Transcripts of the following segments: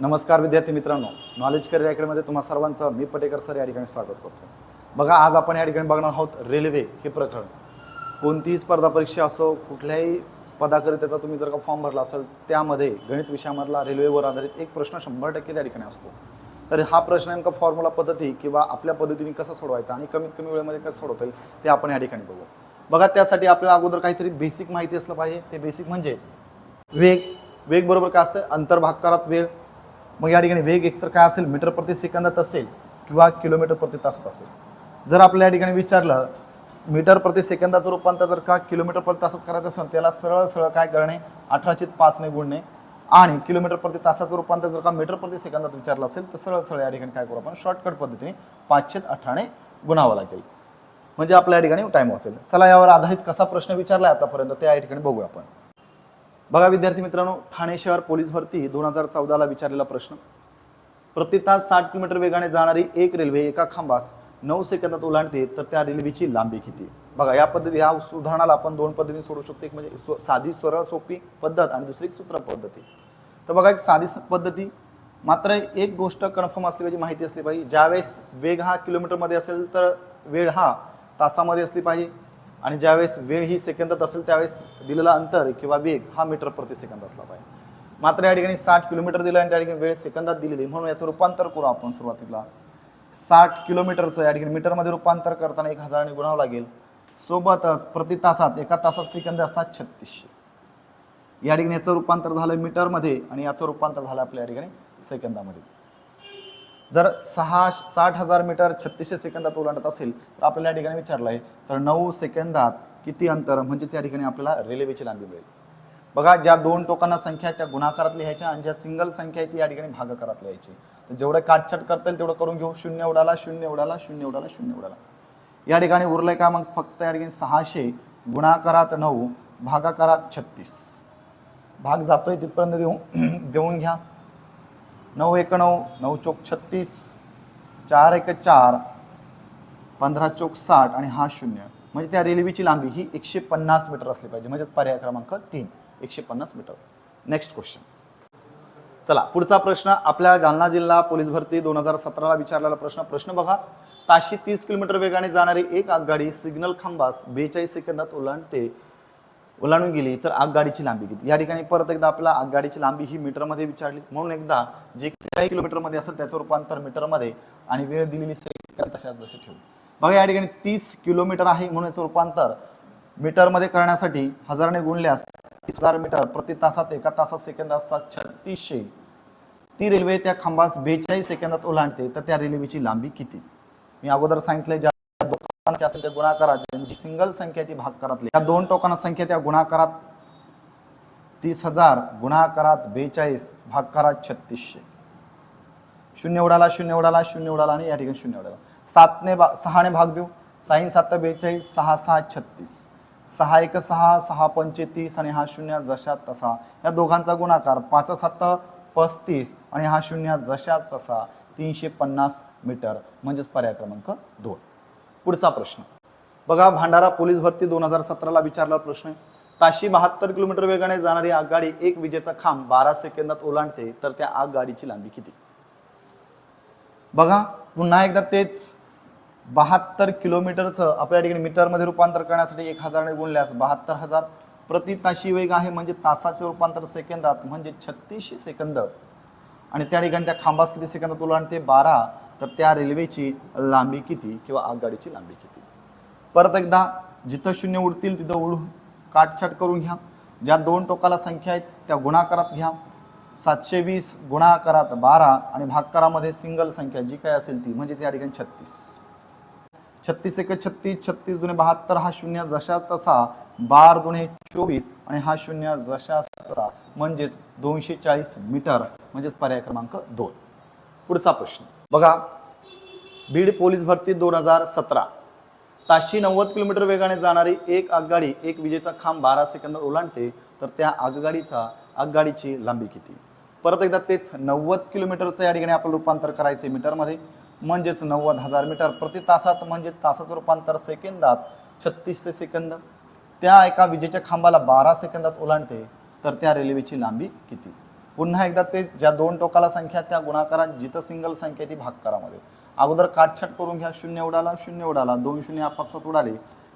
नमस्कार विद्यार्थी मित्रांनो. नॉलेज करिअर अकॅडमीमध्ये तुम्हा सर्वांचं मी पटेकर सर या ठिकाणी स्वागत करतो. बघा आज आपण या ठिकाणी बघणार आहोत रेल्वे हे प्रकरण. कोणतीही स्पर्धा परीक्षा असो कुठल्याही पदाकरिताचा तुम्ही जर का फॉर्म भरला असेल त्यामध्ये गणित विषयामधला रेल्वेवर आधारित एक प्रश्न शंभर टक्के त्या ठिकाणी असतो. तर हा प्रश्न नेमका फॉर्म्युला पद्धती किंवा आपल्या पद्धतीने कसा सोडवायचा आणि कमीत कमी वेळेमध्ये कसं सोडवता येईल ते आपण या ठिकाणी बघू. बघा त्यासाठी आपल्याला अगोदर काहीतरी बेसिक माहिती असलं पाहिजे. ते बेसिक म्हणजे वेग. वेग बरोबर काय असतं? अंतर्भागकारात वेळ. मग या ठिकाणी वेग एकतर काय असेल मीटर प्रति सेकंदात असेल किंवा किलोमीटर प्रति तासात असेल. जर आपल्या या ठिकाणी विचारलं मीटर प्रति सेकंदाचं रूपांतर जर का किलोमीटर प्रति तासात करायचं असेल त्याला सरळ सरळ काय करणे अठराशे पाचने गुणणे आणि किलोमीटर प्रति तासाचं रूपांतर जर का मीटर प्रति सेकंदात विचारलं असेल तर सरळ सरळ या ठिकाणी काय करू आपण शॉर्टकट पद्धतीने पाचशे अठराने गुणावं लागेल. म्हणजे आपल्या या ठिकाणी टाईम वाचेल. चला यावर आधारित कसा प्रश्न विचारला आतापर्यंत ते या ठिकाणी बघूया आपण. बघा विद्यार्थी मित्रांनो ठाणे शहर पोलीस भरती दोन हजार चौदाला विचारलेला प्रश्न. प्रति तास साठ किलोमीटर वेगाने जाणारी एक रेल्वे एका खांबास नऊ सेकंदात ओलांडते तर त्या रेल्वेची लांबी किती? बघा या पद्धती ह्या उदाहरणाला आपण दोन पद्धतीने सोडू शकतो. एक म्हणजे साधी सरळ सोपी पद्धत आणि दुसरी सूत्र पद्धती. तर बघा एक साधी स- पद्धती. मात्र एक गोष्ट कन्फर्म असली पाहिजे माहिती असली पाहिजे. ज्यावेळेस वेग हा किलोमीटरमध्ये असेल तर वेळ हा तासामध्ये असली पाहिजे. आणि ज्यावेळेस वेळ ही सेकंदात असेल त्यावेळेस दिलेला अंतर किंवा वेग हा मीटर प्रति सेकंद असला पाहिजे. मात्र या ठिकाणी साठ किलोमीटर दिलं आणि त्या ठिकाणी वेळ सेकंदात दिलेली म्हणून याचं रूपांतर करू आपण सुरुवातीला. साठ किलोमीटरचं या ठिकाणी मीटरमध्ये रूपांतर करताना एक हजाराने गुणावं लागेल. सोबतच प्रति तासात एका तासात सेकंद असतात छत्तीसशे. या ठिकाणी याचं रूपांतर झालं मीटरमध्ये आणि याचं रूपांतर झालं आपल्या या ठिकाणी सेकंदामध्ये. जर सहा साठ हजार मीटर छत्तीसशे सेकंदात ओलांडत असेल तर आपल्याला या ठिकाणी विचारलं आहे तर नऊ सेकंदात किती अंतर म्हणजेच या ठिकाणी आपल्याला रेल्वेची लांबी मिळेल. बघा ज्या दोन टोकांना संख्या त्या गुणाकारात लिहायच्या आणि ज्या सिंगल संख्या आहे ती या ठिकाणी भागाकारात लिहायची. तर जेवढं काटछाट करता येईल तेवढं करून घेऊ. शून्य उडाला शून्य उडाला शून्य उडाला शून्य उडाला. या ठिकाणी उरलंय का? मग फक्त या ठिकाणी सहाशे गुणाकारात नऊ भागाकारात छत्तीस. भाग जातोय तिथपर्यंत देऊ देऊन घ्या. नऊ एक नऊ नऊ चोक छत्तीस चार एक चार पंधरा चोक साठ आणि हा शून्य. म्हणजे त्या रेल्वेची लांबी ही एकशे पन्नास मीटर असली पाहिजे. म्हणजेच पर्याय क्रमांक तीन एकशे पन्नास मीटर. नेक्स्ट क्वेश्चन चला पुढचा प्रश्न. आपल्या जालना जिल्हा पोलीस भरती दोन हजार सतराला विचारलेला प्रश्न. प्रश्न बघा. ताशी तीस किलोमीटर वेगाने जाणारी एक आगगाडी सिग्नल खांबास बेचाळीस सेकंदात ओलांडते. ओलांडून गेली तर आगगाडीची लांबी किती? या ठिकाणी परत एकदा आपला आगगाडीची लांबी ही मीटरमध्ये विचारली. म्हणून एकदा जे काही किलोमीटरमध्ये असेल त्याचं रूपांतर मीटरमध्ये आणि वेळ दिलेली तशाच जसे ठेवू बघा या ठिकाणी तीस किलोमीटर आहे म्हणून याचं रूपांतर मीटरमध्ये करण्यासाठी हजाराने गुणल्यास तीस हजार मीटर प्रति तासात एका तासात सेकंद असतात छत्तीसशे. ती रेल्वे त्या खांबास बेचाळीस सेकंदात ओलांडते तर त्या रेल्वेची लांबी किती? मी अगोदर सांगितले ज्या टोकांची असेल त्या गुणाकारात म्हणजे ज्यांची सिंगल संख्या ती भागकारातली या दोन टोकांना संख्या त्या गुणाकारात तीस हजार गुणाकारात बेचाळीस भागकारात छत्तीसशे. शून्य उडाला शून्य उडाला शून्य उडाला आणि या ठिकाणी शून्य उडाला. सातने बा सहाने भाग देऊ. साईन सात बेचाळीस सहा सहा छत्तीस. सहा एक सहा सहा पंचे तीस आणि हा शून्य जशा तसा. या दोघांचा गुणाकार पाच सात पस्तीस आणि हा शून्य जशा तसा. तीनशे पन्नास मीटर म्हणजेच पर्याय क्रमांक दोन. पुढचा प्रश्न. बघा भांडारा पोलीस भरती दोन हजार सतराला विचारला प्रश्न ताशी बहात्तर किलोमीटर वेगाने जाणारी आगगाडी एक विजेचा खांब बारा सेकंदात ओलांडते तर त्या आगगाडीची लांबी किती? बघा पुन्हा एकदा तेच. बहात्तर किलोमीटरचं आपल्या ठिकाणी मीटरमध्ये रूपांतर करण्यासाठी एक हजाराने गुणल्यास बहात्तर हजार. प्रति ताशी वेग आहे म्हणजे तासाचे रूपांतर सेकंदात म्हणजे छत्तीसशे सेकंद. आणि त्या ठिकाणी त्या खांबास किती सेकंदात ओलांडते? बारा. तर त्या रेल्वेची लांबी किती किंवा आगगाडीची लांबी किती? परत एकदा जिथं शून्य उडतील तिथं उडून काटछाट करून घ्या. ज्या दोन टोकाला संख्या आहेत त्या गुणाकारात घ्या. सातशे वीस गुणाकारात बारा आणि भागकारामध्ये सिंगल संख्या जी काय असेल ती म्हणजेच या ठिकाणी छत्तीस. छत्तीस एक छत्तीस छत्तीस दुने बहात्तर हा शून्य जशा तसा बार दुने चोवीस आणि हा शून्य जशा तसा म्हणजेच दोनशे चाळीस मीटर म्हणजेच पर्याय क्रमांक दोन. पुढचा प्रश्न. बघा बीड पोलीस भरती दोन हजार सतरा. ताशी नव्वद किलोमीटर वेगाने जाणारी एक आगगाडी एक विजेचा खांब बारा सेकंदात ओलांडते तर त्या आगगाडीचा आगगाडीची लांबी किती? परत एकदा तेच नव्वद किलोमीटरचं या ठिकाणी आपलं रूपांतर करायचे मीटरमध्ये. म्हणजेच नव्वद हजार मीटर प्रति तासात म्हणजे तासाचं रूपांतर सेकंदात छत्तीसशे सेकंद. त्या एका विजेच्या खांबाला बारा सेकंदात ओलांडते तर त्या रेल्वेची लांबी किती? पुन्हा एकदा ते ज्या दोन टोकाला संख्या त्या गुणाकारात जिथं सिंगल संख्या ती भाग करामध्ये. अगोदर काटछाट करून घ्या शून्य उडाला शून्य उडाला दोन शून्य आपापसात उडाले.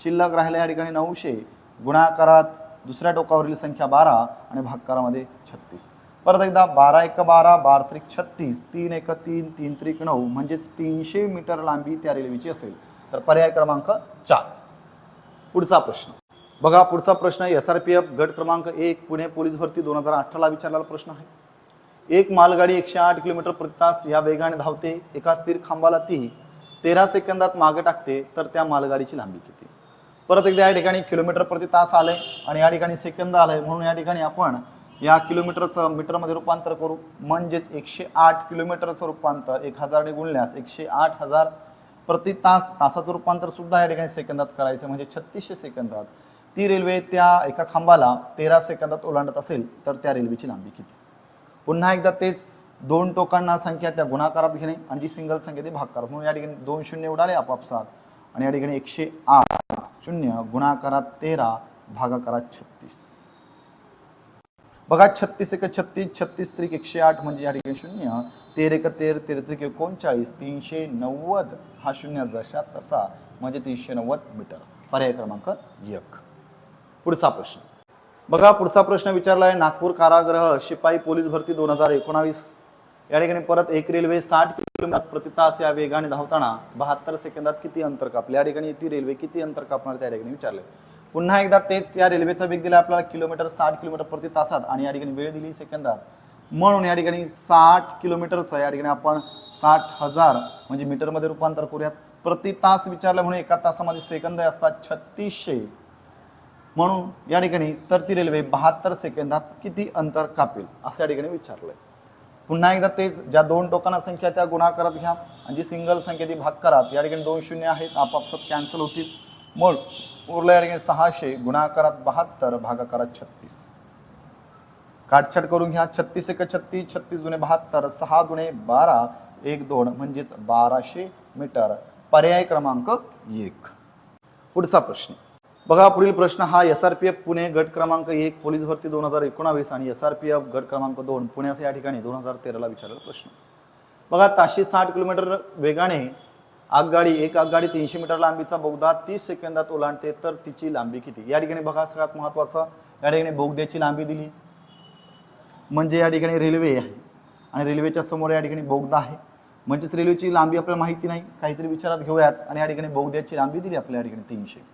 शिल्लक राहिल्या या ठिकाणी नऊशे गुणाकारात दुसऱ्या टोकावरील संख्या बारा आणि भागकारामध्ये छत्तीस. परत एकदा बारा एक बारा बार त्रिक छत्तीस तीन एक तीन तीन त्रिक नऊ म्हणजेच तीनशे मीटर लांबी त्या रेल्वेची असेल. तर पर्याय क्रमांक चार. पुढचा प्रश्न. बघा पुढचा प्रश्न एस आर पी एफ गट क्रमांक एक पुणे पोलीस भरती दोन हजार अठराला विचारलेला प्रश्न आहे. एक मालगाडी एकशे आठ किलोमीटर प्रति तास या वेगाने धावते एका स्थिर खांबाला ती तेरा सेकंदात मागे टाकते तर त्या मालगाडीची लांबी किती? परत एकदा या ठिकाणी किलोमीटर प्रति तास आलंय आणि या ठिकाणी सेकंद आलंय म्हणून या ठिकाणी आपण या किलोमीटरचं मीटरमध्ये रूपांतर करू. म्हणजेच एकशे आठ किलोमीटरचं रूपांतर एक हजारने गुणल्यास एकशे आठ हजार प्रति तास तासाचं रूपांतर सुद्धा या ठिकाणी सेकंदात करायचं म्हणजे छत्तीसशे सेकंदात. ती रेल्वे त्या एका खांबाला तेरा सेकंदात ओलांडत असेल तर त्या रेल्वेची लांबी किती? पुन्हा एकदा तेच दोन टोकांना संख्या त्या गुणाकारात घेणे आणि जी सिंगल संख्या ते भाग करत म्हणून या ठिकाणी दोन शून्य उडाले आपापसात आणि या ठिकाणी एकशे आठ शून्य गुणाकारात तेरा भागाकारात छत्तीस. बघा छत्तीस एक छत्तीस छत्तीस त्रिक एकशे आठ म्हणजे या ठिकाणी शून्य. तेर एक तेर तेर त्रिक एकोणचाळीस तीनशे नव्वद हा शून्य जशा तसा म्हणजे तीनशे नव्वद मीटर. पर्याय क्रमांक एक. पुढचा प्रश्न. बघा पुढचा प्रश्न विचारला आहे नागपूर कारागृह शिपाई पोलीस भरती दोन हजार एकोणावीस. या ठिकाणी परत एक रेल्वे साठ किलोमीटर प्रति तास या वेगाने धावताना बहात्तर सेकंदात किती अंतर कापले? या ठिकाणी ती रेल्वे किती अंतर कापणार? त्या ठिकाणी विचारले पुन्हा एकदा तेच या रेल्वेचा वेग दिला आपल्याला किलोमीटर साठ किलोमीटर प्रति तासात आणि या ठिकाणी वेळ दिली सेकंदात. म्हणून या ठिकाणी साठ किलोमीटरचं या ठिकाणी आपण साठ हजार म्हणजे मीटरमध्ये रूपांतर करूयात. प्रति तास विचारलं म्हणून एका तासामध्ये सेकंद असतात छत्तीसशे. म्हणून या ठिकाणी तर ती रेल्वे बहात्तर सेकंदात किती अंतर कापेल असं या ठिकाणी विचारलंय. पुन्हा एकदा तेच ज्या दोन टोकांना संख्या त्या गुणाकारात घ्या आणि जी सिंगल संख्या ती भाग करा या ठिकाणी दोन शून्य आहेत आपापसात कॅन्सल होतील. मग उरलं या ठिकाणी सहाशे गुणाकारात बहात्तर भागाकारात छत्तीस. काटछाट करून घ्या छत्तीस एक छत्तीस छत्तीस गुणे बहात्तर सहा गुणे बारा एक दोन म्हणजेच बाराशे मीटर. पर्याय क्रमांक एक. पुढचा प्रश्न. बघा पुढील प्रश्न हा S R P F Pune गट क्रमांक एक पोलीस भरती दोन हजार एकोणावीस आणि एस आर पी एफ गट क्रमांक दोन पुण्याचा या ठिकाणी दोन हजार तेराला विचारलेला प्रश्न. बघा ताशे साठ किलोमीटर वेगाने आगगाडी एक आगगाडी तीनशे मीटर लांबीचा बोगदा तीस सेकंदात ओलांडते तर तिची लांबी किती? या ठिकाणी बघा सगळ्यात महत्त्वाचं या ठिकाणी बोगद्याची लांबी दिली. म्हणजे या ठिकाणी रेल्वे आहे आणि रेल्वेच्या समोर या ठिकाणी बोगदा आहे. म्हणजेच रेल्वेची लांबी आपल्याला माहिती नाही काहीतरी विचारात घेऊयात आणि या ठिकाणी बोगद्याची लांबी दिली आपल्या या ठिकाणी तीनशे.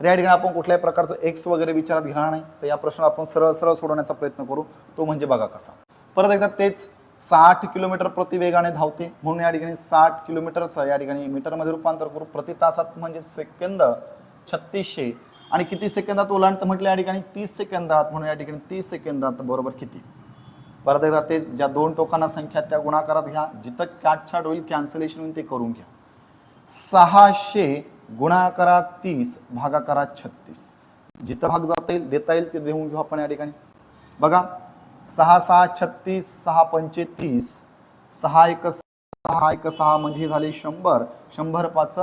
तर या ठिकाणी आपण कुठल्याही प्रकारचं एक्स वगैरे विचारात घेणार नाही. तर या प्रश्न आपण सरळ सरळ सोडवण्याचा प्रयत्न करू. तो म्हणजे बघा कसा. परत एकदा तेच साठ किलोमीटर प्रति वेगाने धावते. म्हणून या ठिकाणी साठ किलोमीटरचं या ठिकाणी मीटरमध्ये रूपांतर करू. प्रति तासात म्हणजे सेकंद छत्तीसशे. आणि किती सेकंदात ओलांडतं म्हटलं या ठिकाणी? तीस सेकंदात. म्हणून या ठिकाणी तीस सेकंदात बरोबर किती? परत एकदा तेच ज्या दोन टोकांना संख्या त्या गुणाकारात घ्या. जिथं काटछाट होईल कॅन्सलेशन होईल ते करून घ्या. सहाशे गुणाकारात तीस भागाकारात छत्तीस. जिथं भाग जाता येईल देता येईल ते देऊन घेऊ आपण या ठिकाणी. बघा सहा सहा छत्तीस सहा पंचे तीस सहा एक सहा एक सहा म्हणजे झाले शंभर. शंभर पाच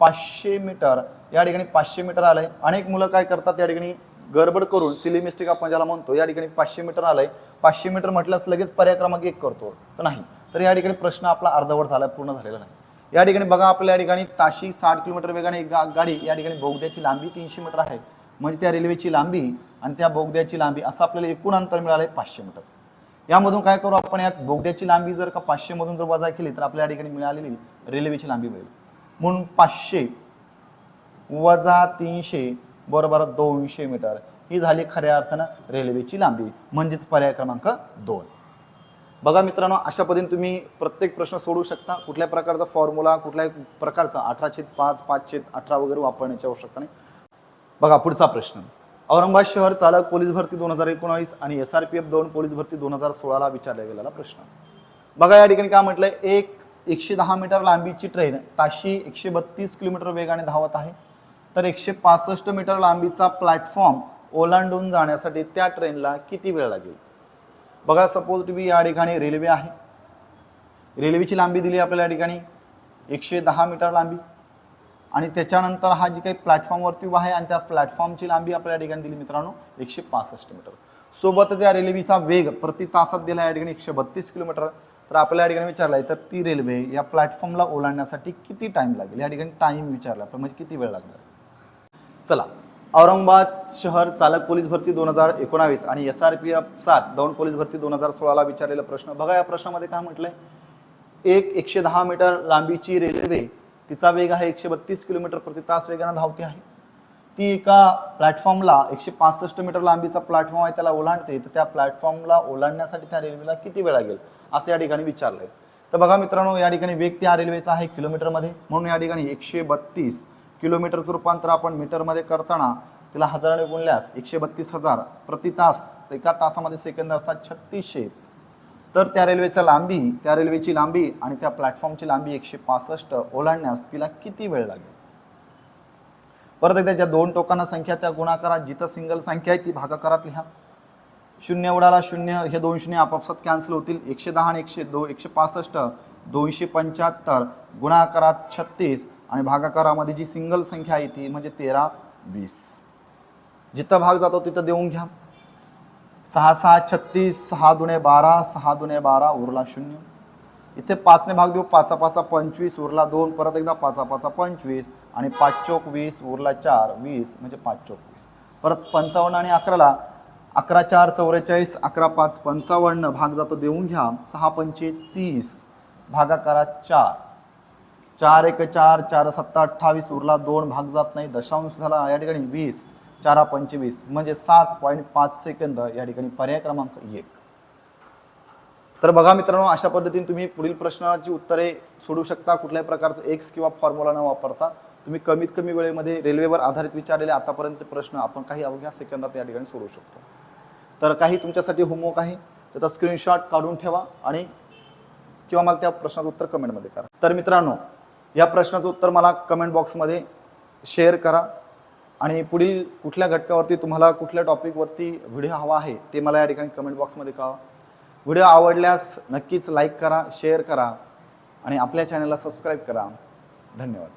पाचशे मीटर. या ठिकाणी पाचशे मीटर आलंय. अनेक मुलं काय करतात या ठिकाणी गडबड करून सिली मिस्टेक आपण ज्याला म्हणतो या ठिकाणी पाचशे मीटर आलंय. पाचशे मीटर म्हटल्यास लगेच पर्याय क्रमांक एक करतो. तर नाही. तर या ठिकाणी प्रश्न आपला अर्धवट झाला पूर्ण झालेला नाही. या ठिकाणी बघा आपल्या या ठिकाणी ताशी साठ किलोमीटर वेगाने एक गा- गाडी या ठिकाणी बोगद्याची लांबी तीनशे मीटर आहे. म्हणजे त्या रेल्वेची लांबी आणि त्या बोगद्याची लांबी असं आपल्याला एकूण अंतर मिळालं आहे पाचशे मीटर. यामधून काय करू आपण या बोगद्याची लांबी जर का पाचशेमधून जर वजा केली तर आपल्या या ठिकाणी मिळालेली रेल्वेची लांबी मिळेल. म्हणून पाचशे वजा तीनशे बरोबर दोनशे मीटर ही झाली खऱ्या अर्थानं रेल्वेची लांबी. म्हणजेच पर्याय क्रमांक दोन. बघा मित्रांनो अशा पद्धतीने तुम्ही प्रत्येक प्रश्न सोडवू शकता. कुठल्या प्रकारचा फॉर्म्युला कुठल्याही प्रकारचा अठरा छेद पाच पाच छेद अठरा वगैरे वापरण्याची आवश्यकता नाही. बघा पुढचा प्रश्न. औरंगाबाद शहर चालक पोलीस भरती दोन हजार एकोणावीस आणि एस आर पी एफ दोन पोलीस भरती दोन हजार सोळाला विचारला गेलेला प्रश्न. बघा या ठिकाणी काय म्हटलंय? एक एकशे दहा मीटर लांबीची ट्रेन ताशी एकशे बत्तीस किलोमीटर वेगाने धावत आहे. तर एकशे पासष्ट मीटर लांबीचा प्लॅटफॉर्म ओलांडून जाण्यासाठी त्या ट्रेनला किती वेळ लागेल? बघा सपोज तुम्ही या ठिकाणी रेल्वे आहे. रेल्वेची लांबी दिली आपल्याला या ठिकाणी. एकशे दहा मीटर लांबी. आणि त्याच्यानंतर हा जी काही प्लॅटफॉर्मवरती उभा आहे आणि त्या प्लॅटफॉर्मची लांबी आपल्या या ठिकाणी दिली मित्रांनो एकशे पासष्ट मीटर. सोबतच या रेल्वेचा वेग प्रति तासात दिला या ठिकाणी एकशे बत्तीस किलोमीटर. तर आपल्या या ठिकाणी विचारलं आहे तर ती रेल्वे या प्लॅटफॉर्मला ओलांडण्यासाठी किती टाईम लागेल? या ठिकाणी टाईम विचारला म्हणजे किती वेळ लागणार? चला. औरंगाबाद शहर चालक पोलीस भरती दोन हजार एकोणावीस आणि एस आर पी एफ सात दौंड पोलीस भरती दोन हजार सोळाला विचारलेला प्रश्न. बघा या प्रश्नामध्ये काय म्हटलंय? एक एकशे दहा मीटर लांबीची रेल्वे तिचा वेग आहे एकशे बत्तीस किलोमीटर प्रति तास वेगानं धावते आहे. ती एका प्लॅटफॉर्मला एकशे पासष्ट मीटर लांबीचा प्लॅटफॉर्म आहे त्याला ओलांडते. तर त्या प्लॅटफॉर्मला ओलांडण्यासाठी त्या रेल्वेला किती वेळ लागेल? असं या ठिकाणी विचारलंय. तर बघा मित्रांनो या ठिकाणी वेग त्या रेल्वेचा आहे किलोमीटरमध्ये. म्हणून या ठिकाणी एकशे बत्तीस किलोमीटरचं रूपांतर आपण मीटरमध्ये करताना तिला हजाराने गुणल्यास एकशे बत्तीस हजार प्रति तास एका तासामध्ये सेकंद असतात छत्तीसशे. तर त्या रेल्वेचा लांबी त्या रेल्वेची लांबी आणि त्या प्लॅटफॉर्मची लांबी एकशे पासष्ट ओलांडण्यास तिला किती वेळ लागेल? परत एकदा ज्या दोन टोकांना संख्या त्या गुणाकारात जिथं सिंगल संख्या आहे ती भागाकारात लिहा शून्य उडाला शून्य हे दोन शून्य आपापसात कॅन्सल होतील. एकशे दहा आणि एकशे दो एकशे पासष्ट दोनशे पंच्याहत्तर गुणाकारात छत्तीस. आणि भागाकारामध्ये जी सिंगल संख्या आहे ती म्हणजे तेरा वीस. जिथं भाग जातो तिथं देऊन घ्या. सहा सहा छत्तीस सहा दुने बारा सहा दुने बारा उरला शून्य. इथे पाचने भाग देऊ पाचा पाचा पंचवीस उरला दोन परत एकदा पाचा पाचा पंचवीस आणि पाच चोक वीस उरला चार वीस म्हणजे पाच चोक वीस. परत पंचावन्न आणि अकराला अकरा चार चौवेचाळीस अकरा पाच पंचावन्न भाग जातो देऊन घ्या. सहा पंचे तीस भागाकारात चार. चार एक चार चार सत्ता अठ्ठावीस उरला दोन भाग जात नाही. दशांश झाला या ठिकाणी वीस चारा पंचवीस. म्हणजे सात पॉईंट पाच सेकंद या ठिकाणी पर्याय क्रमांक एक. तर बघा मित्रांनो अशा पद्धतीने तुम्ही पुढील प्रश्नाची उत्तरे सोडू शकता. कुठल्याही प्रकारचं एक्स किंवा फॉर्म्युला न वापरता. तुम्ही कमीत कमी वेळेमध्ये रेल्वेवर आधारित विचारलेले आतापर्यंत प्रश्न आपण काही अवघ्या सेकंदात या ठिकाणी सोडू शकतो. तर काही तुमच्यासाठी होमवर्क आहे. त्याचा स्क्रीनशॉट काढून ठेवा आणि किंवा मला त्या प्रश्नाचं उत्तर कमेंटमध्ये करा. तर मित्रांनो या प्रश्नाचं उत्तर मला कमेंट बॉक्समध्ये शेअर करा. आणि पुढील कुठल्या घटकावरती तुम्हाला कुठल्या टॉपिकवरती व्हिडिओ हवा आहे ते मला या ठिकाणी कमेंट बॉक्समध्ये कळवा. व्हिडिओ आवडल्यास नक्कीच लाईक करा शेअर करा आणि आपल्या चॅनलला सबस्क्राईब करा. धन्यवाद.